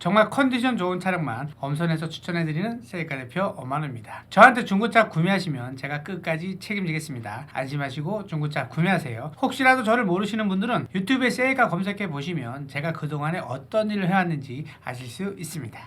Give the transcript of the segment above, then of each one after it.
정말 컨디션 좋은 차량만 엄선해서 추천해드리는 세이카 대표 엄만우입니다. 저한테 중고차 구매하시면 제가 끝까지 책임지겠습니다. 안심하시고 중고차 구매하세요. 혹시라도 저를 모르시는 분들은 유튜브에 세이카 검색해 보시면 제가 그동안에 어떤 일을 해왔는지 아실 수 있습니다.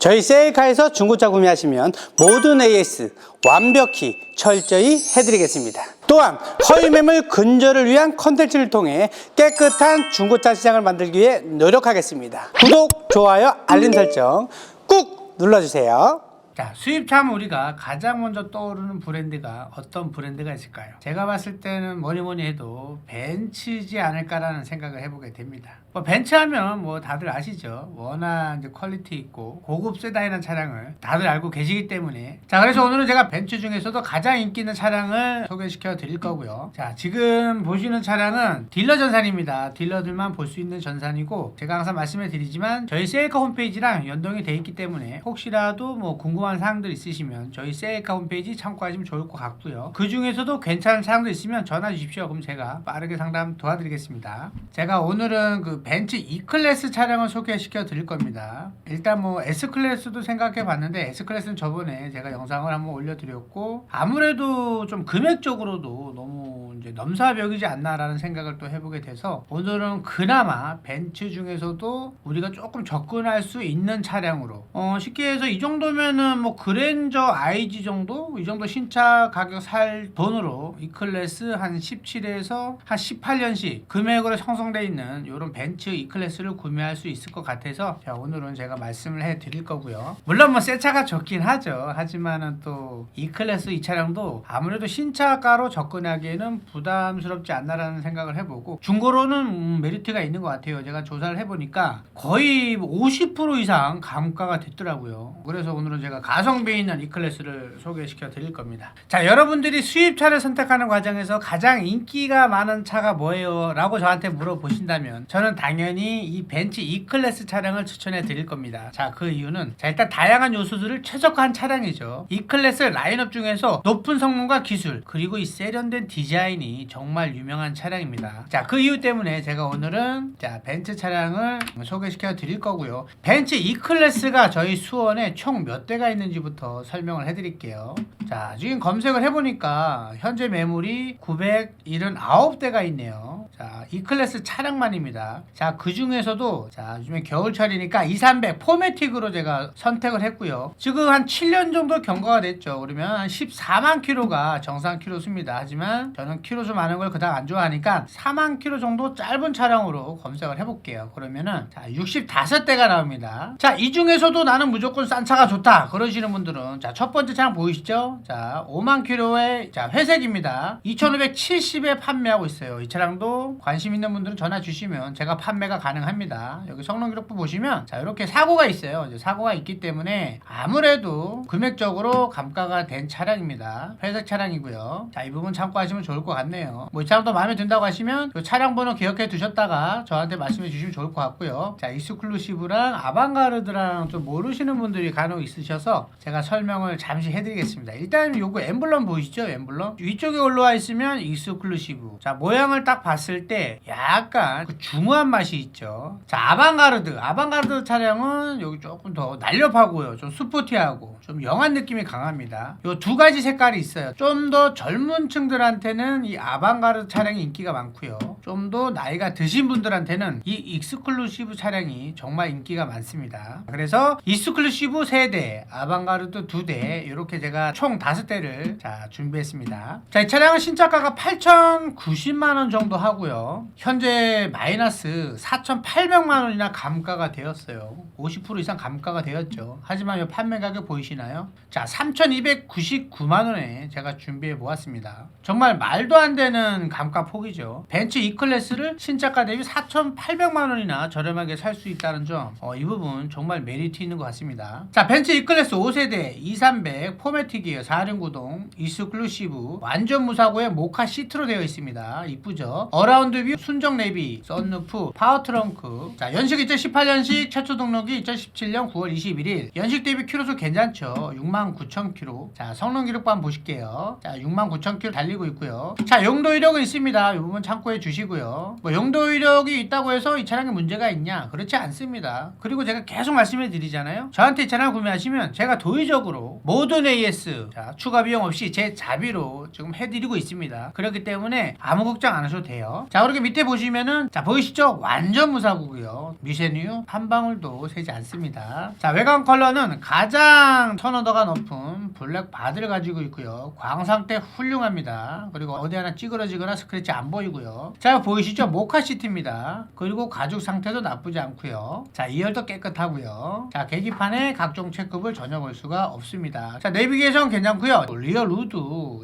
저희 세이카에서 중고차 구매하시면 모든 AS 완벽히 철저히 해드리겠습니다. 또한 허위 매물 근절을 위한 컨텐츠를 통해 깨끗한 중고차 시장을 만들기 위해 노력하겠습니다. 구독, 좋아요, 알림 설정 꾹 눌러주세요. 자, 수입차면 우리가 가장 먼저 떠오르는 브랜드가 어떤 브랜드가 있을까요? 제가 봤을 때는 뭐니 뭐니 해도 벤츠지 않을까라는 생각을 해보게 됩니다. 뭐 벤츠 하면 뭐 다들 아시죠? 워낙 이제 퀄리티 있고 고급 세단이라는 차량을 다들 알고 계시기 때문에 자 그래서 오늘은 제가 벤츠 중에서도 가장 인기 있는 차량을 소개시켜 드릴 거고요. 자 지금 보시는 차량은 딜러 전산입니다. 딜러들만 볼 수 있는 전산이고 제가 항상 말씀을 드리지만 저희 세일카 홈페이지랑 연동이 돼 있기 때문에 혹시라도 뭐 궁금한 사항들 있으시면 저희 세일카 홈페이지 참고하시면 좋을 것 같고요. 그 중에서도 괜찮은 사항도 있으면 전화 주십시오. 그럼 제가 빠르게 상담 도와드리겠습니다. 제가 오늘은 그 벤츠 E클래스 차량을 소개시켜 드릴 겁니다. 일단 뭐 S클래스도 생각해 봤는데 S클래스는 저번에 제가 영상을 한번 올려드렸고 아무래도 좀 금액적으로도 너무 이제 넘사벽이지 않나라는 생각을 또 해보게 돼서 오늘은 그나마 벤츠 중에서도 우리가 조금 접근할 수 있는 차량으로 어 쉽게 해서 이 정도면은 뭐 그랜저 IG 정도 이 정도 신차 가격 살 돈으로 E클래스 한 17에서 한 18년씩 금액으로 형성돼 있는 이런 벤츠 E클래스를 구매할 수 있을 것 같아서 자 오늘은 제가 말씀을 해 드릴 거고요. 물론 뭐 새 차가 좋긴 하죠. 하지만은 또 E클래스 이 차량도 아무래도 신차가로 접근하기에는 부담스럽지 않나라는 생각을 해보고 중고로는 음, 메리트가 있는 것 같아요. 제가 조사를 해보니까 거의 50% 이상 감가가 됐더라고요. 그래서 오늘은 제가 가성비 있는 E클래스를 소개시켜 드릴 겁니다. 자 여러분들이 수입차를 선택하는 과정에서 가장 인기가 많은 차가 뭐예요? 라고 저한테 물어보신다면 저는 당연히 이 벤츠 E클래스 차량을 추천해 드릴 겁니다. 자 그 이유는 자 일단 다양한 요소들을 최적화한 차량이죠. E클래스 라인업 중에서 높은 성능과 기술 그리고 이 세련된 디자인이 정말 유명한 차량입니다. 자 그 이유 때문에 제가 오늘은 자 벤츠 차량을 소개시켜 드릴 거고요. 벤츠 E클래스가 저희 수원에 총 몇 대가 있는지부터 설명을 해 드릴게요. 자 지금 검색을 해 보니까 현재 매물이 979대가 있네요. 자 E클래스 차량만입니다 자 그 중에서도 자 요즘에 겨울철이니까 2,300 포매틱으로 제가 선택을 했고요. 지금 한 7년 정도 경과가 됐죠. 그러면 한 14만 킬로가 정상 킬로 수입니다. 하지만 저는 킬로 수 많은 걸 그닥 안 좋아하니까 4만 킬로 정도 짧은 차량으로 검색을 해볼게요. 그러면은 자 65대가 나옵니다. 자 이 중에서도 나는 무조건 싼 차가 좋다. 그러시는 분들은 자 첫 번째 차량 보이시죠? 자 5만 킬로의 자 회색입니다. 2570에 판매하고 있어요. 이 차량도 관심 있는 분들은 전화 주시면 제가 판매가 가능합니다. 여기 성능 기록부 보시면 자 이렇게 사고가 있어요. 사고가 있기 때문에 아무래도 금액적으로 감가가 된 차량입니다. 회색 차량이고요. 자 이 부분 참고하시면 좋을 것 같네요. 뭐 이 차량도 마음에 든다고 하시면 이 차량 번호 기억해 두셨다가 저한테 말씀해 주시면 좋을 것 같고요. 자 익스클루시브랑 아방가르드랑 좀 모르시는 분들이 간혹 있으셔서 제가 설명을 잠시 해드리겠습니다. 일단 요거 엠블럼 보이시죠? 엠블럼? 위쪽에 올라와 있으면 익스클루시브. 자 모양을 딱 봤을 때 약간 그 중후한 맛이 있죠. 자 아방가르드. 아방가르드 차량은 여기 조금 더 날렵하고요. 좀 스포티하고 좀 영한 느낌이 강합니다. 요 두 가지 색깔이 있어요. 좀 더 젊은 층들한테는 이 아방가르드 차량이 인기가 많고요. 좀 더 나이가 드신 분들한테는 이 익스클루시브 차량이 정말 인기가 많습니다. 그래서 익스클루시브 3대 아방가르드 2대 이렇게 제가 총 5대를 자 준비했습니다. 자 이 차량은 신차가가 8,090만 원 정도 하고요. 현재 마이너스 4,800만 원이나 감가가 되었어요 50% 이상 감가가 되었죠 하지만 이 판매 가격 보이시나요 자 3,299만 원에 제가 준비해 보았습니다 정말 말도 안 되는 감가 폭이죠 벤츠 E클래스를 신차가 대비 4,800만 원이나 저렴하게 살 수 있다는 점, 어, 이 부분 정말 메리트 있는 것 같습니다. 자, 벤츠 E클래스 5세대 2300 포매틱이에요. 4륜 구동, 이스클루시브, 완전 무사고에 모카 시트로 되어 있습니다. 이쁘죠? 어라운드 뷰, 순정 내비, 썬루프, 파워 트렁크. 자, 연식 2018년식 최초 등록이 2017년 9월 21일. 연식 대비 키로수 괜찮죠? 69,000km. 자, 성능 한번 보실게요. 자, 69,000km 달리고 있고요. 자, 용도 이력은 있습니다. 이 부분 참고해 주시고요. 뭐 용도 이력이 있다고 해서 이 차량에 문제가 있냐? 그렇지 않습니다. 그리고 제가 계속 말씀해 드리잖아요. 저한테 이 차량을 구매하시면 제가 도의적으로 모든 AS 자, 추가 비용 없이 제 자비로 지금 해드리고 있습니다. 그렇기 때문에 아무 걱정 안 하셔도 돼요. 자, 그렇게 밑에 보시면은 자 보이시죠? 완전 무사고고요. 미세뉴 한 방울도 새지 않습니다. 자, 외관 컬러는 가장 턴오더가 높은 블랙 바드를 가지고 있고요. 광상태 훌륭합니다. 그리고 어디 하나 찌그러지거나 스크래치 안 보이고요. 자, 보이시죠? 모카 시트입니다. 그리고 가죽 상태도 나쁘지 않고요. 자, 2열도 깨끗하고요. 자, 계기판에 각종 체크볼 전혀 볼 수가 없습니다. 자, 내비게이션 괜찮고요. 리어 루드,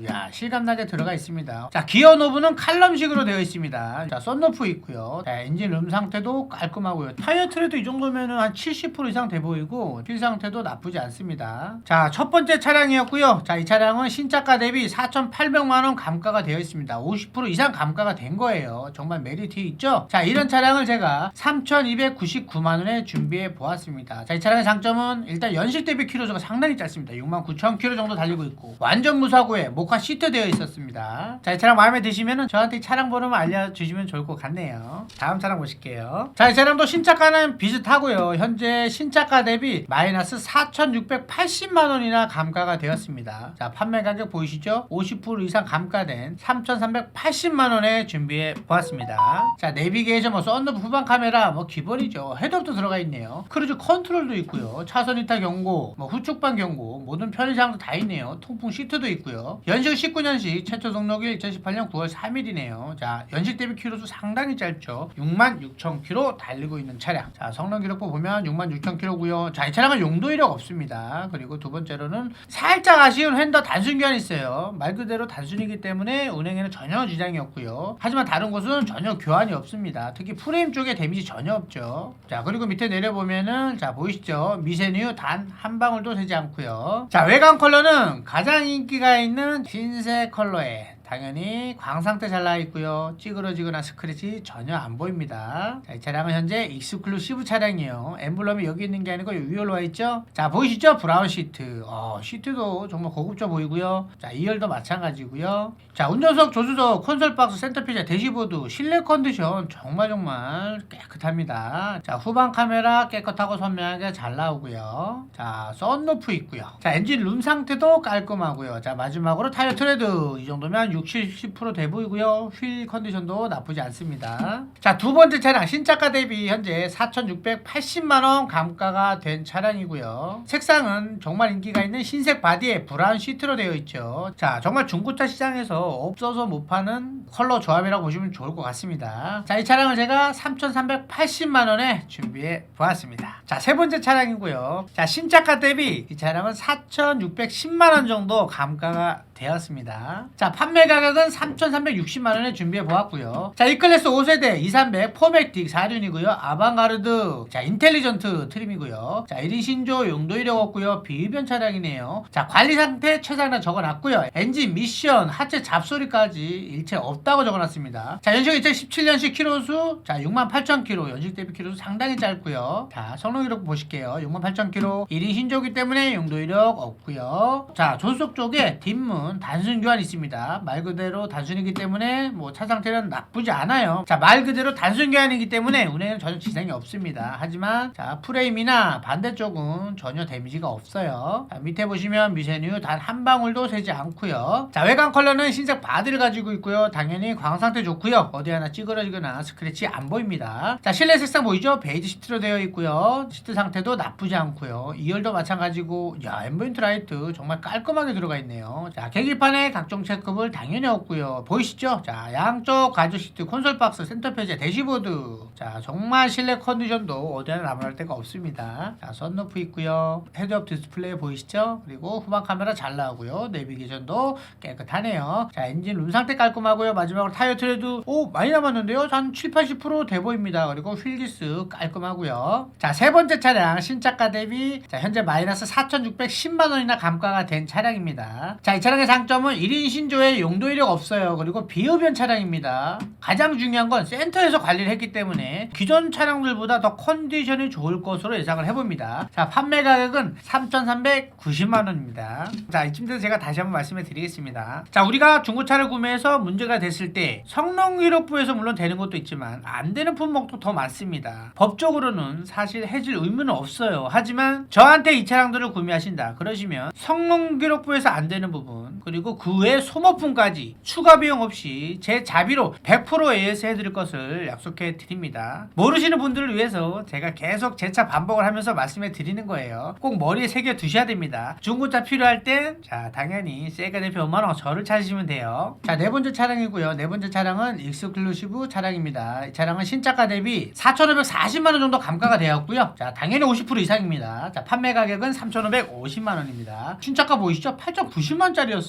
야 실감나게 들어가 있습니다. 자, 기어 노브는 칼럼식으로 되어 있습니다. 자, 썬루프 있고요. 자, 엔진 룸 상태도 깔끔하고요. 타이어 트레도 이 정도면은 한 70% 이상 돼 보이고 휠 상태도 나쁘지 않습니다. 자, 첫 번째 차량이었고요. 자, 이 차량은 신차가 대비 4,800만 원 감가가 되어 있습니다. 50% 이상 감가가 된 거예요. 정말 메리트 있죠? 자, 이런 차량을 제가 3,299만 원에 준비해 보았습니다. 자, 이 차량의 장점은 일단 연식 대비 킬로수가 상당히 짧습니다. 69,000km 정도 달리고 있고 완전 무사고에 모카 시트 되어 있었습니다. 자, 이 차량 마음에 드시면은 저한테 이 차량 번호만 알려 주시면 좋을 것 같네요. 다음 차량 보실게요. 자, 이 차량도 신차가는 비슷하고요. 현재 신차가 대비 마이너스 4,680만 원이나 감가가 되었습니다. 자, 판매 가격 보이시죠? 50% 이상 감가된 3,380만 원에 준비해 보았습니다. 자, 내비게이션 뭐 썬루프 후방 카메라 뭐 기본이죠. 헤드업도 들어가 있네요. 크루즈 컨트롤도 있고요. 차선 이탈 경고, 뭐 후측방 경고, 모든 편의사항도 다 있네요. 통풍 시트도 있고요. 연식 19년식 최초 등록일 2018년 9월 3일이네요. 자, 연식 대비 키로수 상당히 짧죠. 66,000km 달리고 있는 차량. 자, 성능 기록부 보면 66,000km고요. 자, 이 차량은 용도 이력 없습니다. 그리고 두 번째로는 살짝 아쉬운 핸더 단순 교환이 있어요. 말 그대로 단순이기 때문에 운행에는 전혀 지장이 없고요. 하지만 다른 곳은 전혀 교환이 없습니다. 특히 프레임 쪽에 데미지 전혀 없죠. 자, 그리고 밑에 내려보면은 자, 보이시죠? 미세뉴 단한 방울도 새지 않고요. 자, 외관 컬러는 가장 인기가 있는 흰색 컬러에 당연히 광상태 잘 나와 있고요. 찌그러지거나 스크래치 전혀 안 보입니다. 자, 이 차량은 현재 익스클루시브 차량이에요. 엠블럼이 여기 있는 게 아니고 위로 와 있죠? 자, 보이시죠? 브라운 시트. 어, 시트도 정말 고급져 보이고요. 자, 2열도 마찬가지고요. 자, 운전석, 조수석, 콘솔 박스, 센터피자, 대시보드, 실내 컨디션 정말 정말 깨끗합니다. 자, 후방 카메라 깨끗하고 선명하게 잘 나오고요. 자, 썬루프 있고요. 자, 엔진 룸 상태도 깔끔하고요. 자, 마지막으로 타이어 트레드 이 정도면 60, 70%돼 보이고요. 휠 컨디션도 나쁘지 않습니다. 자, 두 번째 차량 신차가 대비 현재 4,680만 원 감가가 된 차량이고요. 색상은 정말 인기가 있는 흰색 바디에 브라운 시트로 되어 있죠. 자, 정말 중고차 시장에서 없어서 못 파는 컬러 조합이라고 보시면 좋을 것 같습니다. 자, 이 차량을 제가 3,380만 원에 준비해 보았습니다. 자, 세 번째 차량이고요. 자, 신차가 대비 이 차량은 4,610만 원 정도 감가가 되었습니다. 자, 판매 가격은 3,360만 원에 준비해 보았고요. 자, 이 클래스 5세대 2300 포맥틱 4륜이고요. 아방가르드 자, 인텔리전트 트림이고요. 자, 1인 신조 용도 이력 없고요. 비흡연 차량이네요. 자, 관리 상태 최상단 적어놨고요. 엔진 미션 하체 잡소리까지 일체 없다고 적어놨습니다. 자, 연식 2017년식 키로수 자, 68,000km 연식 대비 키로수 상당히 짧고요. 자, 성능 기록 보실게요. 68,000km 1인 신조기 때문에 용도 이력 없고요. 자, 조수석 쪽에 뒷문 단순 교환 있습니다. 말 그대로 단순이기 때문에 뭐 차 상태는 나쁘지 않아요. 자, 말 그대로 단순 교환이기 때문에 운행은 전혀 지장이 없습니다. 하지만 자, 프레임이나 반대쪽은 전혀 데미지가 없어요. 자, 밑에 보시면 미세뉴 단한 방울도 새지 않고요. 자, 외관 컬러는 흰색 바디를 가지고 있고요. 당연히 광 상태 좋고요. 어디 하나 찌그러지거나 스크래치 안 보입니다. 자, 실내 색상 보이죠? 베이지 시트로 되어 있고요. 시트 상태도 나쁘지 않고요. 2열도 마찬가지고 야, 앰비언트 라이트 정말 깔끔하게 들어가 있네요. 자, 계기판에 각종 체크볼 당연히 없고요. 보이시죠? 자, 양쪽 가죽 시트, 콘솔 박스, 센터 페이지, 대시보드. 자, 정말 실내 컨디션도 어디나 나무랄 데가 없습니다. 자, 썬루프 있고요. 헤드업 디스플레이 보이시죠? 그리고 후방 카메라 잘 나오고요. 내비게이션도 깨끗하네요. 자, 엔진 룸 상태 깔끔하고요. 마지막으로 타이어 트레드 오, 많이 남았는데요. 한 7, 80%돼 보입니다. 그리고 휠기스 깔끔하고요. 자, 세 번째 차량 신차가 대비 자, 현재 마이너스 4,610만 원이나 감가가 된 차량입니다. 자, 이 차량의 장점은 1인 신조에 용도 이력 없어요. 그리고 비흡연 차량입니다. 가장 중요한 건 센터에서 관리를 했기 때문에 기존 차량들보다 더 컨디션이 좋을 것으로 예상을 해봅니다. 자, 판매 가격은 3,390만 원입니다. 자, 이쯤에서 제가 다시 한번 말씀해 드리겠습니다. 자, 우리가 중고차를 구매해서 문제가 됐을 때 성능 기록부에서 물론 되는 것도 있지만 안 되는 품목도 더 많습니다. 법적으로는 사실 해줄 의무는 없어요. 하지만 저한테 이 차량들을 구매하신다. 그러시면 성능 기록부에서 안 되는 부분 그리고 그 외 소모품까지 추가 비용 없이 제 자비로 100% AS 해드릴 것을 약속해 드립니다. 모르시는 분들을 위해서 제가 계속 재차 반복을 하면서 말씀해 드리는 거예요. 꼭 머리에 새겨 두셔야 됩니다. 중고차 필요할 땐 자 당연히 세가 대표 5만원 저를 찾으시면 돼요. 자 네 번째 차량이고요. 네 번째 차량은 익스클루시브 차량입니다. 이 차량은 신차가 대비 4,540만 원 정도 감가가 되었고요. 자 당연히 50% 이상입니다. 자 판매 가격은 3,550만 원입니다. 신차가 보이시죠? 8.90만 짜리였어요.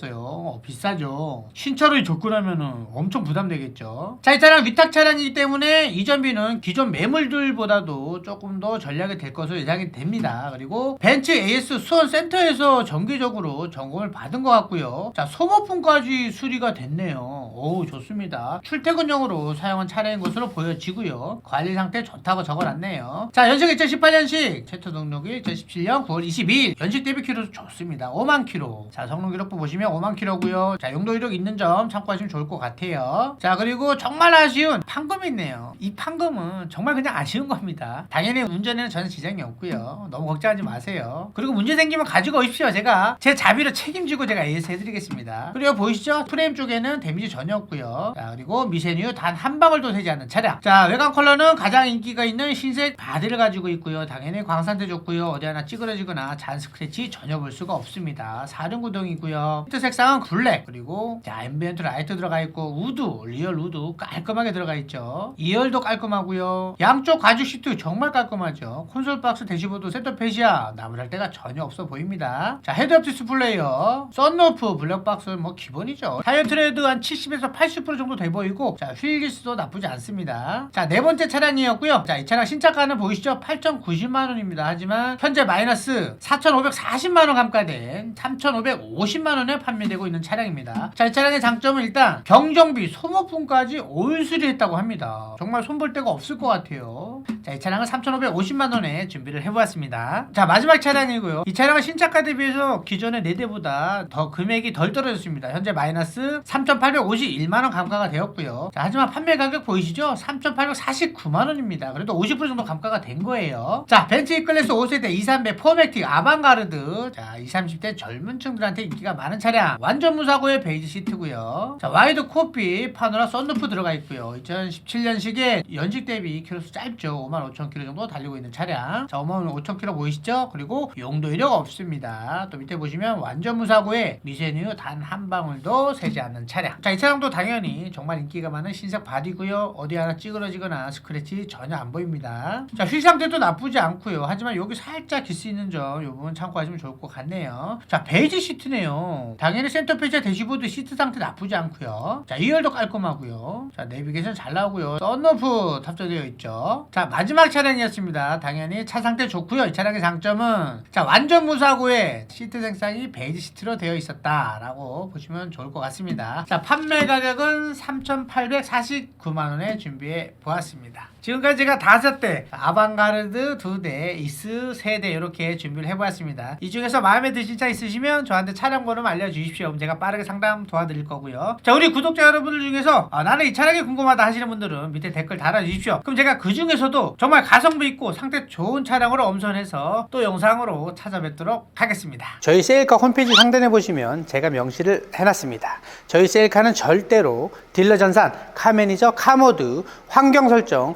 비싸죠. 신차로 접근하면은 엄청 부담되겠죠. 자, 이 차량 위탁 차량이기 때문에 이전비는 기존 매물들보다도 조금 더 전략이 될 것으로 예상이 됩니다. 그리고 벤츠 AS 수원 센터에서 정기적으로 점검을 받은 것 같고요. 자, 소모품까지 수리가 됐네요. 오, 좋습니다. 출퇴근용으로 사용한 차량인 것으로 보여지고요. 관리 상태 좋다고 적어놨네요. 자, 연식 2018년식 최초 등록일 2017년 9월 22일 연식 대비 키로 좋습니다. 5만 키로. 자, 성능 기록부 보시면 5만 키로고요. 자, 용도 이력 있는 점 참고하시면 좋을 것 같아요. 자, 그리고 정말 아쉬운 판금이 있네요. 이 판금은 정말 그냥 아쉬운 겁니다. 당연히 운전에는 전혀 지장이 없고요. 너무 걱정하지 마세요. 그리고 문제 생기면 가지고 오십시오. 제가 제 자비로 책임지고 제가 AS 해드리겠습니다. 그리고 보이시죠? 프레임 쪽에는 데미지 전혀 없고요. 자, 그리고 미세뉴 단 한 방울도 되지 않는 차량. 자, 외관 컬러는 가장 인기가 있는 흰색 바디를 가지고 있고요. 당연히 광산대 좋고요. 어디 하나 찌그러지거나 잔 스크래치 전혀 볼 수가 없습니다. 사륜구동이고요. 히트 색상은 블랙 그리고 자 앰비언트 라이트 들어가 있고 우드 리얼 우드 깔끔하게 들어가 있죠. 2열도 깔끔하고요. 양쪽 가죽 시트 정말 깔끔하죠. 콘솔 박스 대시보드 센터페시아 나무랄 데가 전혀 없어 보입니다. 자 헤드업 디스플레이어 썬루프 블랙박스 뭐 기본이죠. 타이어 트레드 한 70에서 80% 정도 돼 보이고 자 휠기스도 나쁘지 않습니다. 자 네 번째 차량이었고요. 자 이 차량 신차가는 보이시죠? 8,090만 원입니다. 하지만 현재 마이너스 4,540만 원 감가된 3,550만 원에 판매되고 있는 차량입니다. 자 이 차량의 장점은 일단 경정비 소모품까지 올 수리했다고 합니다. 정말 손볼 데가 없을 것 같아요. 자 이 차량은 3,550만 원에 준비를 해보았습니다. 자 마지막 차량이고요. 이 차량은 신차가 대비해서 기존의 4대보다 더 금액이 덜 떨어졌습니다. 현재 마이너스 3,851만 원 감가가 되었고요. 자 하지만 판매 가격 보이시죠? 3,849만 원입니다. 그래도 50% 정도 감가가 된 거예요. 자 벤츠 E클래스 5세대 230배 포맥틱 아방가르드 자 20, 30대 젊은 층들한테 인기가 많은 차량 완전 무사고의 베이지 시트고요. 자 와이드 코피 파노라 썬루프 들어가 있고요. 2017년식에 연식 대비 키로수 짧죠. 5만 5천 킬로 정도 달리고 있는 차량. 자 5만 5천 킬로 보이시죠? 그리고 용도 이력 없습니다. 또 밑에 보시면 완전 무사고에 미세뉴 단한 방울도 새지 않는 차량. 자 이 차량도 당연히 정말 인기가 많은 흰색 바디고요. 어디 하나 찌그러지거나 스크래치 전혀 안 보입니다. 자 휠 상태도 나쁘지 않고요. 하지만 여기 살짝 기스 있는 점, 이 부분 참고하시면 좋을 것 같네요. 자 베이지 시트네요. 당연히 센터페이지 대시보드 시트 상태 나쁘지 않고요. 자 2열도 깔끔하고요. 자 내비게이션 잘 나오고요. 썬루프 탑재되어 있죠. 자 마지막 차량이었습니다. 당연히 차 상태 좋고요. 이 차량의 장점은 자 완전 무사고에 시트 색상이 베이지 시트로 되어 있었다라고 보시면 좋을 것 같습니다. 자 판매 가격은 3,849만 원에 준비해 보았습니다. 지금까지 제가 다섯 대 아방가르드 두 대, 이스 세 대 이렇게 준비를 해보았습니다. 이 중에서 마음에 드신 차 있으시면 저한테 차량 번호 알려주십시오. 그럼 제가 빠르게 상담 도와드릴 거고요. 자 우리 구독자 여러분들 중에서 아, 나는 이 차량이 궁금하다 하시는 분들은 밑에 댓글 달아주십시오. 그럼 제가 그 중에서도 정말 가성비 있고 상태 좋은 차량으로 엄선해서 또 영상으로 찾아뵙도록 하겠습니다. 저희 세일카 홈페이지 상단에 보시면 제가 명시를 해놨습니다. 저희 세일카는 절대로 딜러 전산, 카 매니저, 카 모드, 환경 설정,